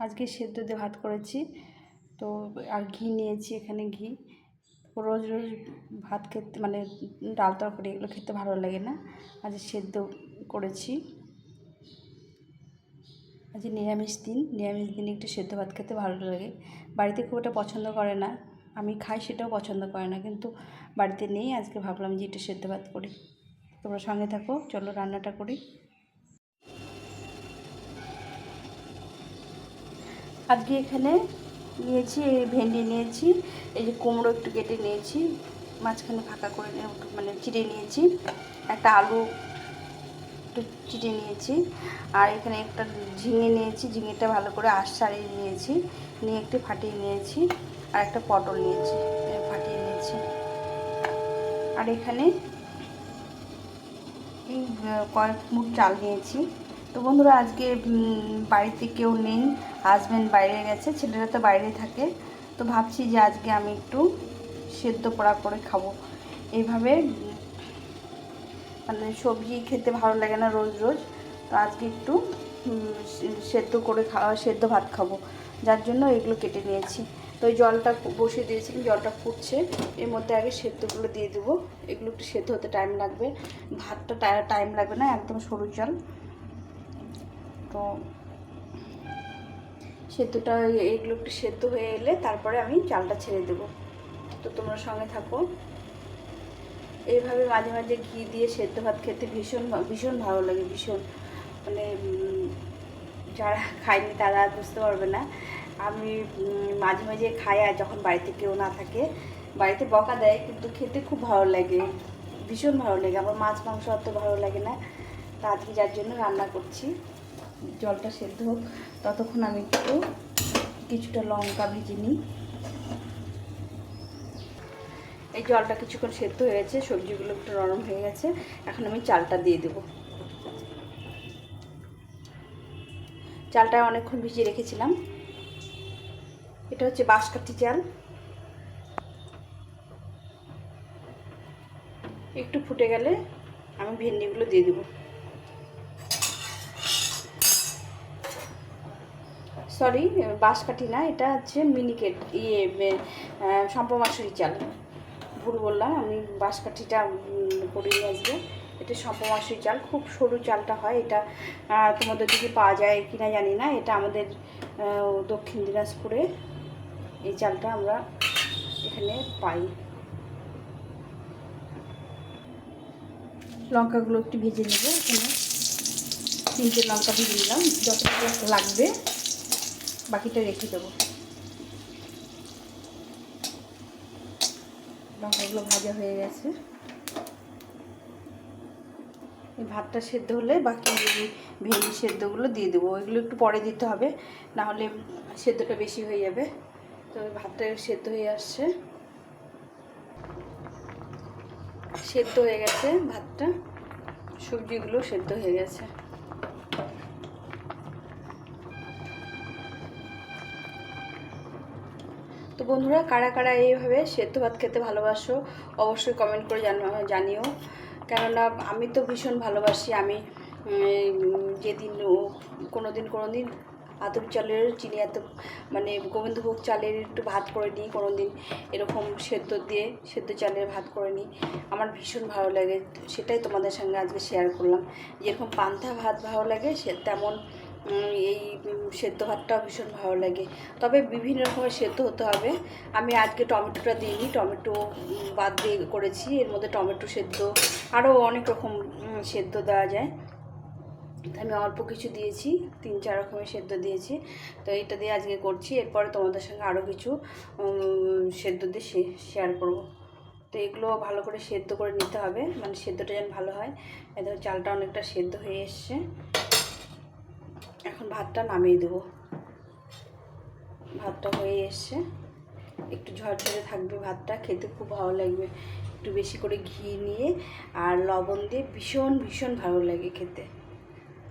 আজকে সেদ্ধ দিয়ে ভাত করেছি। তো আর ঘি নিয়েছি এখানে ঘি। রোজ রোজ ভাত খেতে মানে ডাল তরকারি এগুলো খেতে ভালো লাগে না। আজ সেদ্ধ করেছি। আজ নিরামিষ দিন। নিরামিষ দিনে একটু সেদ্ধ ভাত খেতে ভালো লাগে। বাড়িতে খুব একটা পছন্দ করে না। আমি খাই সেটাও পছন্দ করে না। কিন্তু বাড়িতে নেই। আজকে ভাবলাম যে একটু সেদ্ধ ভাত করি। তোমরা সঙ্গে থাকো। চলো রান্নাটা করি। আজকে এখানে নিয়েছি, এই ভেন্ডি নিয়েছি, এই যে কুমড়ো একটু কেটে নিয়েছি, মাঝখানে ফাঁকা করে মানে চিড়ে নিয়েছি, একটা আলু একটু চিটে নিয়েছি, আর এখানে একটা ঝিঙে নিয়েছি, ঝিঙেটা ভালো করে আশ ছাড়িয়ে নিয়েছি, নিয়ে একটু ফাটিয়ে নিয়েছি, আর একটা পটল নিয়েছি ফাটিয়ে নিয়েছি। আর এখানে এই কয়েক মুঠ চাল নিয়েছি। তো বন্ধুরা, আজকে বাড়িতে কেউ নেই হাজব্যান্ড বাইরে গেছে, ছেলেরা তো বাইরে থাকে। তো ভাবছি যে আজকে আমি একটু সেদ্ধ পোড়া করে খাব। এইভাবে মানে সবজি খেতে ভালো লাগে না রোজ রোজ। তো আজকে একটু সেদ্ধ করে খাওয়া, সেদ্ধ ভাত খাব। যার জন্য এগুলো কেটে নিয়েছি। তো জলটা বসিয়ে দিয়েছিলাম, জলটা ফুটছে। এর মধ্যে আগে সেদ্ধগুলো দিয়ে দেবো। এগুলো একটু সেদ্ধ হতে টাইম লাগবে। ভাতটা টাইম লাগবে না, একদম সরু জল। তো সেদ্ধটা এগুলো একটু সেদ্ধ হয়ে এলে তারপরে আমি চালটা ছেড়ে দেবো। তো তোমরা সঙ্গে থাকো। এইভাবে মাঝে মাঝে ঘি দিয়ে সেদ্ধ ভাত খেতে ভীষণ ভীষণ ভালো লাগে, ভীষণ। মানে যারা খায়নি তারা বুঝতে পারবে না। আমি মাঝে মাঝে খাই আর যখন বাড়িতে কেউ না থাকে, বাড়িতে বকা দেয়, কিন্তু খেতে খুব ভালো লাগে। ভীষণ ভালো লাগে। আমার মাছ, মাংস অত ভালো লাগে না। তা আজকে যার জন্য রান্না করছি। জলটা সেদ্ধ হোক, ততক্ষণ আমি একটু কিছুটা লঙ্কা ভেজে নিই। এই জলটা কিছুক্ষণ সেদ্ধ হয়েছে সবজিগুলো একটু নরম হয়ে গেছে, এখন আমি চালটা দিয়ে দেবো। চালটা অনেকক্ষণ ভিজিয়ে রেখেছিলাম। এটা হচ্ছে বাঁশকাঠি চাল। একটু ফুটে গেলে আমি ভেন্ডিগুলো দিয়ে দেবো। সরি বাঁশকাঠি না এটা হচ্ছে মিনিকেট ইয়ে সম্পমাসুরি চাল। ভুল বললাম, আমি বাঁশকাঠিটা করিয়ে আসবে। এটা সম্পমাসুরি চাল, খুব সরু চালটা হয়। এটা তোমাদের দিকে পাওয়া যায় কিনা জানি না। এটা আমাদের দক্ষিণ দিনাজপুরে এই চালটা আমরা এখানে পাই। লঙ্কাগুলো একটু ভেজে নেব এখানে। তিনটে লঙ্কা ভেজে নিলাম, যতটুকু লাগবে। বাকিটা রেখে দেবো। লঙ্কাগুলো ভাজা হয়ে গেছে। এই ভাতটা সেদ্ধ হলে বাকি ভেন্ডি সেদ্ধগুলো দিয়ে দেবো। এগুলো একটু পরে দিতে হবে, না হলে সেদ্ধটা বেশি হয়ে যাবে। তো ভাতটা সেদ্ধ হয়ে আসছে। সেদ্ধ হয়ে গেছে ভাতটা। সবজিগুলো সেদ্ধ হয়ে গেছে। বন্ধুরা, কারা কারা এইভাবে সেদ্ধ ভাত খেতে ভালোবাসো, অবশ্যই কমেন্ট করে জানো- জানিও। কেননা আমি তো ভীষণ ভালোবাসি, আমি যেদিন কোনো দিন কোনো দিন আতপ চালের, চিনি এত মানে গোবিন্দভোগ চালের একটু ভাত করে নিই কোনো দিন এরকম সেদ্ধ দিয়ে, সেদ্ধ চালের ভাত করে নিই। আমার ভীষণ ভালো লাগে, সেটাই তোমাদের সঙ্গে আজকে শেয়ার করলাম। যেরকম পান্থা ভাত ভালো লাগে, সে তেমন এই সেদ্ধ ভাতটাও ভীষণ ভালো লাগে। তবে বিভিন্ন রকমের সেদ্ধ হতে হবে। আমি আজকে টমেটোটা দিইনি। টমেটো বাদ দিয়ে করেছি। এর মধ্যে টমেটো সেদ্ধ, আরও অনেক রকম সেদ্ধ দেওয়া যায়। আমি অল্প কিছু দিয়েছি। তিন, চার রকমের সেদ্ধ দিয়েছি। তো এটা দিয়ে আজকে করছি। এরপরে তোমাদের সঙ্গে আরও কিছু সেদ্ধ দিয়ে শেয়ার করব। তো এগুলো ভালো করে সেদ্ধ করে নিতে হবে। মানে সেদ্ধটা যেন ভালো হয়। এদের চালটা অনেকটা সেদ্ধ হয়ে এসছে। এখন ভাতটা নামিয়ে দেবো। ভাতটা হয়ে এসছে। একটু ঝরঝরে থাকবে ভাতটা, খেতে খুব ভালো লাগবে। একটু বেশি করে ঘি নিয়ে আর লবণ দিয়ে ভীষণ ভীষণ ভালো লাগে খেতে।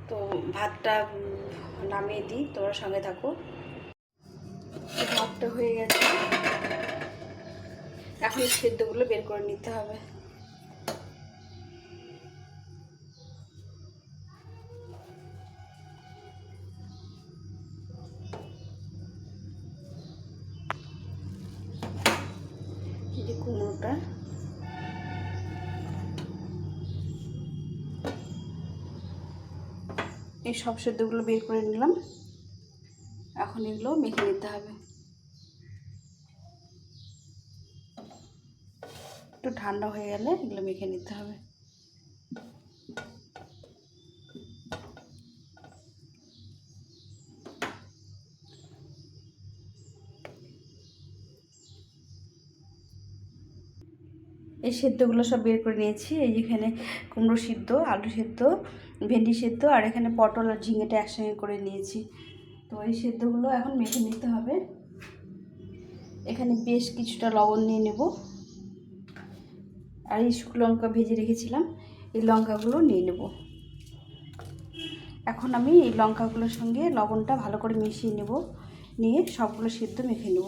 তো ভাতটা নামিয়ে দিই, তোমরা সঙ্গে থাকো। ভাতটা হয়ে গেছে। এখন সেদ্ধগুলো বের করে নিতে হবে। এই সব সেদ্ধগুলো বের করে নিলাম। এখন এগুলো মেখে নিতে হবে। একটু ঠান্ডা হয়ে গেলে এগুলো মেখে নিতে হবে। এই সেদ্ধগুলো সব বের করে নিয়েছি। এই যেখানে কুমড়ো সিদ্ধ, আলু সেদ্ধ, ভেন্ডি সেদ্ধ আর এখানে পটল আর ঝিঙেটা একসঙ্গে করে নিয়েছি। তো এই সেদ্ধগুলো এখন মেখে নিতে হবে। এখানে বেশ কিছুটা লবণ নিয়ে নেব। আর এই শুকনো লঙ্কা ভেজে রেখেছিলাম, এই লঙ্কাগুলো নিয়ে নেব। এখন আমি এই লঙ্কাগুলোর সঙ্গে লবণটা ভালো করে মিশিয়ে নেব, নিয়ে সবগুলো সেদ্ধ মেখে নেব।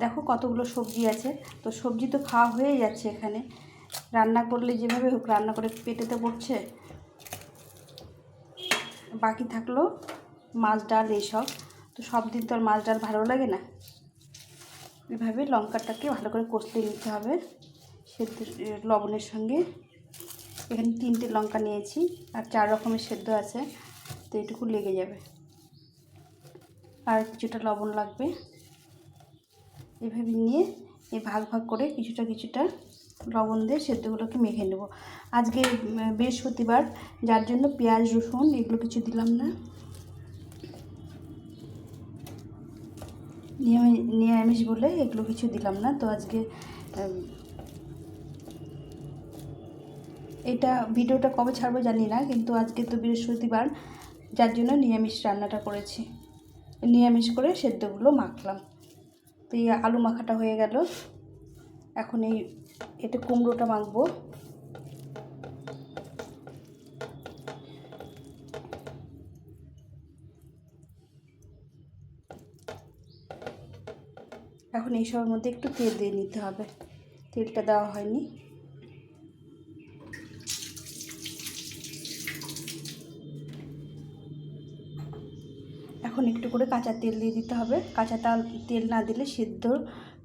দেখো কতগুলো সবজি আছে। তো সবজি তো খাওয়া হয়ে যাচ্ছে এখানে। রান্না করলে যেভাবে হোক রান্না করে পেটেতে পড়ছে। বাকি থাকল মাছ, ডাল এইসব। তো সব দিন তো আর মাছ, ডাল ভালো লাগে না। এভাবে লঙ্কাটাকে ভালো করে কষতে নিতে হবে। সেদ্ধ লবণের সঙ্গে। এখানে তিনটে লঙ্কা নিয়েছি আর চার রকমের সেদ্ধ আছে। তো এটুকু লেগে যাবে। আর কিছুটা লবণ লাগবে। এভাবে নিয়ে এই ভাগ ভাগ করে কিছুটা কিছুটা লবণ দিয়ে সেদ্ধগুলোকে মেখে নেব। আজকে বৃহস্পতিবার, যার জন্য পেঁয়াজ, রসুন এগুলো কিছু দিলাম না। নিরামি- নিরামিষ বলে এগুলো কিছু দিলাম না। তো আজকে এটা ভিডিওটা কবে ছাড়বো জানি না, কিন্তু আজকে তো বৃহস্পতিবার, যার জন্য নিরামিষ রান্নাটা করেছি। নিরামিষ করে সেদ্ধগুলো মাখলাম। তো এই আলু মাখাটা হয়ে গেল। এখন এই এতে কুমড়োটা মাখবো। এখন এই সবের মধ্যে একটু তেল দিয়ে নিতে হবে। তেলটা দেওয়া হয়নি। এখন একটু করে কাঁচা তেল দিয়ে দিতে হবে। কাঁচা তাল, তেল না দিলে সেদ্ধ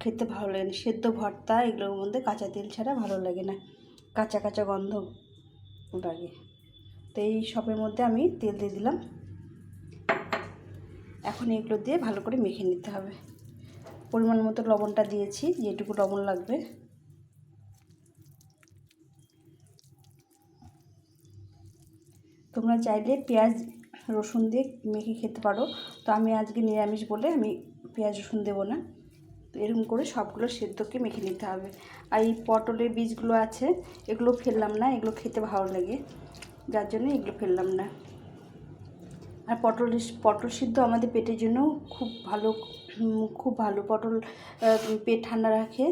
খেতে ভালো লাগে না। সেদ্ধ ভর্তা এগুলোর মধ্যে কাঁচা তেল ছাড়া ভালো লাগে না। কাঁচা কাঁচা গন্ধ লাগে। তো এই সবের মধ্যে আমি তেল দিয়ে দিলাম। এখন এগুলো দিয়ে ভালো করে মেখে নিতে হবে। পরিমাণ মতো লবণটা দিয়েছি, যেটুকু লবণ লাগবে। তোমরা চাইলে পেঁয়াজ রসুন দিয়ে মেখে খেতে পারো। তো আমি আজকে নিরামিষ বলে আমি পেঁয়াজ, রসুন দেবো না। তো এরকম করে সবগুলো সেদ্ধকে মেখে নিতে হবে। আর এই পটলের বীজগুলো আছে, এগুলো ফেললাম না, এগুলো খেতে ভালো লাগে। যার জন্য এগুলো ফেললাম না। আর পটল পটল সিদ্ধ আমাদের পেটের জন্য খুব ভালো খুব ভালো পটল পেট ঠান্ডা রাখে।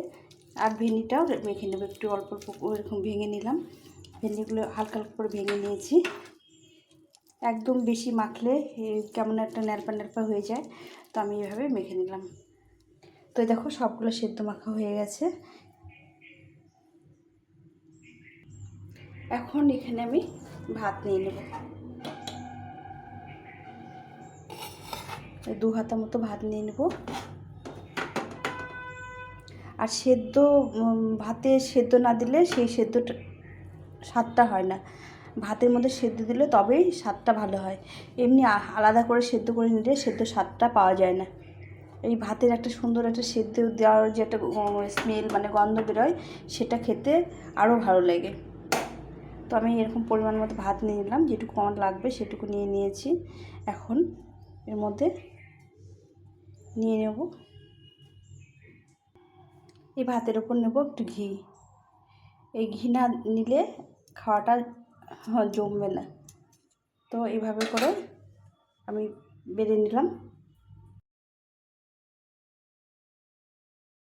আর ভেন্ডিটাও মেখে নেব, একটু অল্প অল্প এরকম ভেঙে নিলাম। ভেন্ডিগুলো হালকা হালকা করে ভেঙে নিয়েছি। একদম বেশি মাখলে কেমন একটা ন্যারপা ন্যারপা হয়ে যায়। তো আমি এভাবে মেখে নিলাম। তো দেখো সবগুলো সেদ্ধ মাখা হয়ে গেছে। এখন এখানে আমি ভাত নিয়ে নেব। দু হাতা মতো ভাত নিয়ে নেব। আর সেদ্ধ ভাতে সেদ্ধ না দিলে সেই সেদ্ধটা স্বাদটা হয় না। ভাতের মধ্যে সেদ্ধ দিলে তবেই স্বাদটা ভালো হয়। এমনি আলাদা করে সেদ্ধ করে নিলে সেদ্ধ স্বাদটা পাওয়া যায় না। এই ভাতের একটা সুন্দর একটা সেদ্ধ দেওয়ার যে একটা স্মেল মানে গন্ধ বেরোয়, সেটা খেতে আরও ভালো লাগে। তো আমি এরকম পরিমাণ মতো ভাত নিয়ে নিলাম, যেটুকু আমার লাগবে সেটুকু নিয়ে নিয়েছি। এখন এর মধ্যে নিয়ে নেব। এই ভাতের ওপর নেব একটু ঘি। এই ঘি না নিলে খাওয়াটা জমবে না। তো এইভাবে করে আমি বেড়ে নিলাম।